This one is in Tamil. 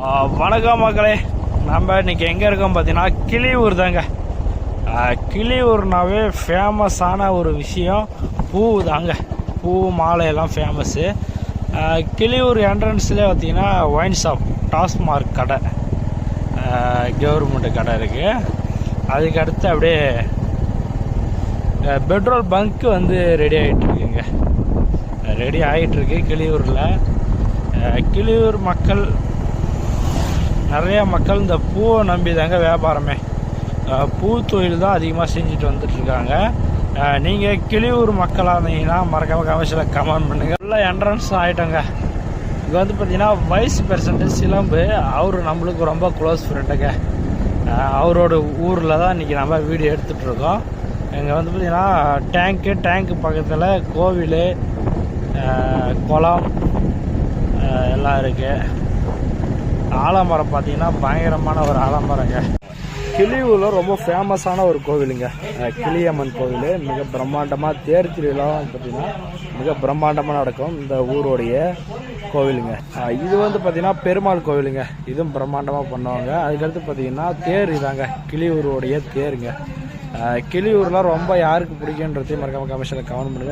வணக்கம் மக்களே. நம்ம இன்னைக்கு எங்கே இருக்கோம் பார்த்தீங்கன்னா கிளியூர் தாங்க. கிளியூர்னாவே ஃபேமஸான ஒரு விஷயம் பூ தாங்க பூ மாலையெல்லாம் ஃபேமஸ்ஸு கிளியூர் என்ட்ரன்ஸ்லேயே பார்த்தீங்கன்னா ஒயின் ஷாப் டாஸ்மார்க் கடை. கவர்மெண்ட் கடை இருக்குது அதுக்கு அடுத்து அப்படியே பெட்ரோல் பங்க் வந்து ரெடி ஆகிட்டுருக்குங்க ரெடி ஆகிட்டுருக்கு கிளியூரில். கிளியூர் மக்கள் நிறைய மக்கள் இந்த பூவை நம்பி தாங்க வியாபாரமே பூ தொழில் தான் அதிகமாக செஞ்சுட்டு வந்துட்டுருக்காங்க. நீங்கள் கிளியூர் மக்களாக இருந்தீங்கன்னா மறக்காம கமர்ஷியலில் கமெண்ட் பண்ணுங்கள் எல்லாம் என்ட்ரன்ஸ் ஆகிட்டோங்க இங்கே வந்து பார்த்தீங்கன்னா வைஸ் பிரசிடண்ட் சிலம்பு அவர் நம்மளுக்கு ரொம்ப க்ளோஸ் ஃப்ரெண்டுங்க அவரோட ஊரில் தான் இன்றைக்கி நம்ம வீடியோ எடுத்துகிட்ருக்கோம் இங்கே வந்து பார்த்தீங்கன்னா டேங்க்கு டேங்க்கு பக்கத்தில் கோவில் குளம் எல்லாம் இருக்குது ஆலமரம் பார்த்தீங்கன்னா பயங்கரமான ஒரு ஆலமரங்க. கிளியூரில் ரொம்ப ஃபேமஸான ஒரு கோவிலுங்க. கிளியம்மன் கோவில். மிக பிரம்மாண்டமாக தேர் திருவிழா பார்த்தீங்கன்னா மிக பிரம்மாண்டமாக நடக்கும் இந்த ஊருடைய கோவிலுங்க. இது வந்து பார்த்தீங்கன்னா பெருமாள் கோவிலுங்க. இதுவும் பிரம்மாண்டமாக பண்ணுவாங்க. அதுக்கடுத்து பார்த்தீங்கன்னா தேர் இதாங்க. கிளியூருடைய தேருங்க. கிளியூர்லாம் ரொம்ப யாருக்கு பிடிக்குன்றதையும் மறக்காம கமிஷனில் கவனம் பண்ணுங்கள்